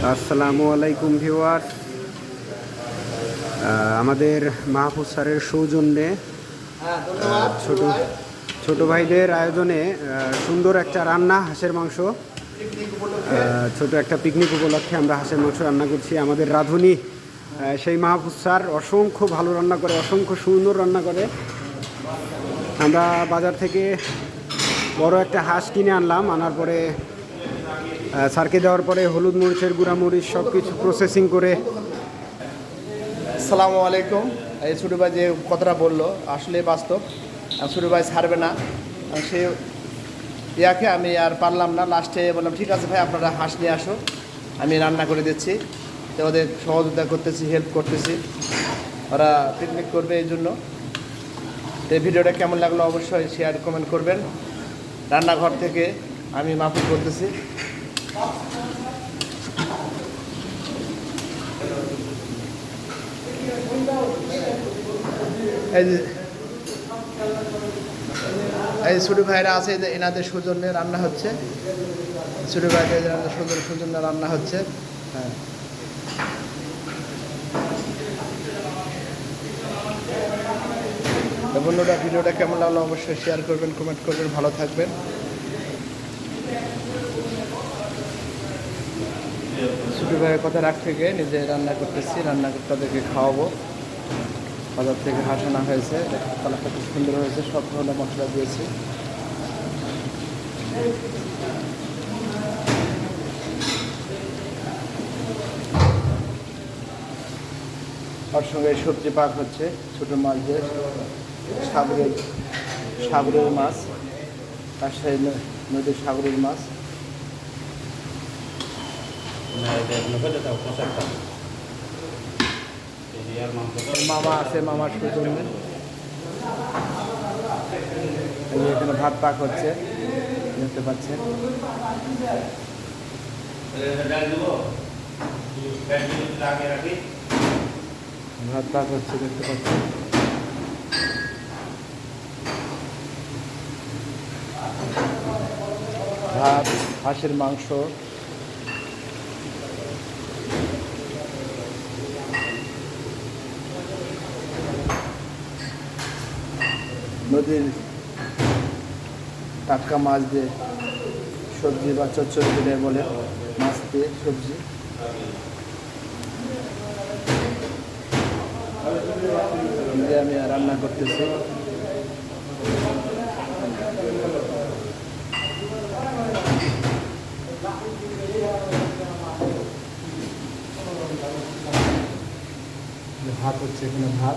আসসালামু আলাইকুম ভিউয়ার আমাদের মাহফুজ স্যারের সৌজন্যে ছোট ছোট ভাইদের আয়োজনে সুন্দর একটা রান্না, হাঁসের মাংস। ছোট একটা পিকনিক উপলক্ষে আমরা হাঁসের মাংস রান্না করছি। আমাদের রাঁধুনি সেই মাহফুজ স্যার অসংখ্য ভালো রান্না করে, অসংখ্য সুন্দর রান্না করে। আমরা বাজার থেকে বড় একটা হাঁস কিনে আনলাম, আনার পরে আহ, স্যারকে দেওয়ার পরে হলুদ মরিচের গুঁড়া মরিচ সব কিছু প্রসেসিং করে আসসালামু আলাইকুম। এই ছোটো ভাই যে কথাটা বলল আসলে বাস্তব। ছোটো ভাই ছাড়বে না। সে ইয়াকে আমি আর পারলাম না। লাস্টে বললাম ঠিক আছে ভাই আপনারা হাঁস নিয়ে আসো আমি রান্না করে দিচ্ছি। তো ওদের সহযোগিতা করতেছি হেল্প করতেছি। ওরা পিকনিক করবে এই জন্য। তো এই ভিডিওটা কেমন লাগল অবশ্যই শেয়ার কমেন্ট করবেন। রান্নাঘর থেকে আমি মাফি করতেছি। এই যে এই ছোটো ভাইরা আছে যে এনাদের সৌজন্যে রান্না হচ্ছে। ছোটো ভাইদের সৌজন্য সৌজন্য রান্না হচ্ছে। হ্যাঁ। বন্ধুরা, ভিডিওটা কেমন লাগল অবশ্যই শেয়ার করবেন কমেন্ট করবেন, ভালো থাকবেন। ছোটো ভাইয়ের কথা রাখ থেকে নিজে রান্না করতেছি, রান্না করে তাদেরকে খাওয়াবো। বাজার থেকে হাঁস আনা হয়েছে, কালারটা খুব সুন্দর হয়েছে, সব ধরনের মশলা দিয়েছি। ওর সঙ্গে সবজি পাক হচ্ছে, ছোটো মাছ দিয়ে, সাগরের সাগরের মাছ সাথে নদীর সাগরের মাছ। মামা আছে, মামার এখানে ভাত পাক হচ্ছে, দেখতে পাচ্ছেন। ভাত পাক হচ্ছে, দেখতে পাচ্ছেন। ভাত, হাঁসের মাংস। নদীর টাটকা মাছ দিয়ে সবজি বা চচ্চড়ি যেটা বলে, মাছ দিয়ে সবজি। দিয়ে আমি রান্না করতেছি। ভাত হচ্ছে এখানে ভাত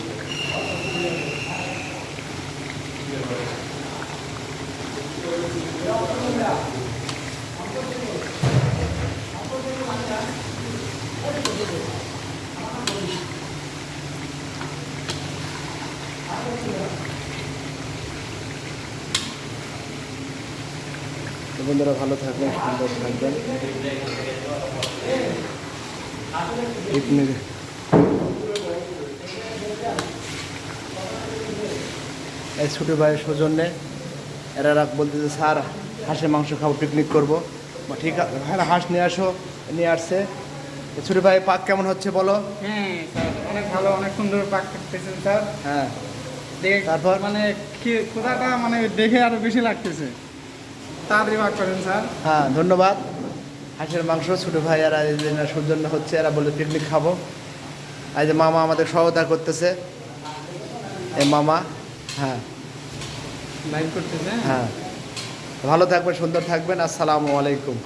তো বন্ধুরা ভালো থাকবেন সুন্দর থাকবেন। এই ছোটো ভাইয়ের সৌজন্যে এরা রাখ বলতেছে স্যার হাঁসের মাংস খাব পিকনিক করব। বা ঠিক আছে ভাইরা হাঁস নিয়ে আসো নিয়ে আসছে। ছোটো ভাই পাক কেমন হচ্ছে বলো? হ্যাঁ স্যার অনেক ভালো অনেক সুন্দর পাক করতেছেন স্যার। হ্যাঁ। তারপর? মানে কি কোথাটা মানে দেখে আরও বেশি লাগতেছে। তাড়াতাড়ি পাক করেন স্যার। হ্যাঁ ধন্যবাদ। হাঁসের মাংস ছোটো ভাই যে সৌজন্য হচ্ছে এরা বলে পিকনিক খাব। যে মামা আমাদের সহায়তা করতেছে। এ মামা হ্যাঁ। লাইভ করতেছে হ্যাঁ। ভালো থাকবেন সুন্দর থাকবেন। আসসালামু আলাইকুম।